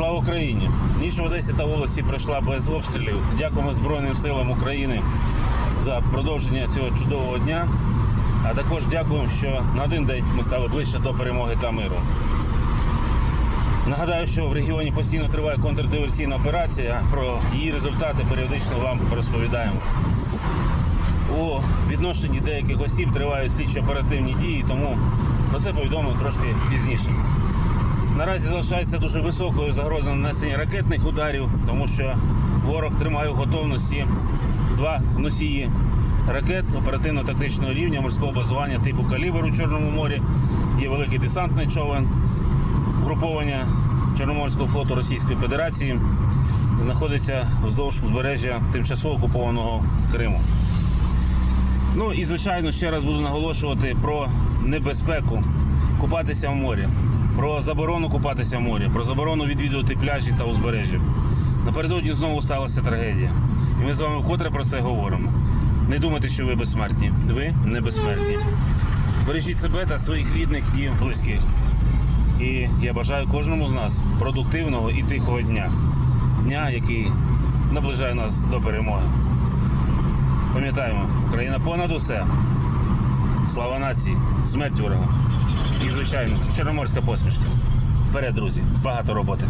Слава Україні! Ніч в Одесі та волості пройшла без обстрілів. Дякуємо Збройним силам України за продовження цього чудового дня. А також дякуємо, що на один день ми стали ближче до перемоги та миру. Нагадаю, що в регіоні постійно триває контрдиверсійна операція. Про її результати періодично вам розповідаємо. У відношенні деяких осіб тривають слідчо оперативні дії, тому про це повідомимо трошки пізніше. Наразі залишається дуже високою загроза нанесення ракетних ударів, тому що ворог тримає в готовності два носії ракет оперативно-тактичного рівня морського базування типу калібр у Чорному морі. Є великий десантний човен груповання Чорноморського флоту Російської Федерації. Знаходиться вздовж узбережжя тимчасово окупованого Криму. Ну і звичайно ще раз буду наголошувати про небезпеку купатися в морі, про заборону купатися в морі, про заборону відвідувати пляжі та узбережжя. Напередодні знову сталася трагедія. І ми з вами вкотре про це говоримо. Не думайте, що ви безсмертні. Ви не безсмертні. Бережіть себе та своїх рідних і близьких. І я бажаю кожному з нас продуктивного і тихого дня. Дня, який наближає нас до перемоги. Пам'ятаємо, Україна понад усе. Слава нації, смерть ворогу. І, звичайно, чорноморська посмішка. Вперед, друзі, багато роботи.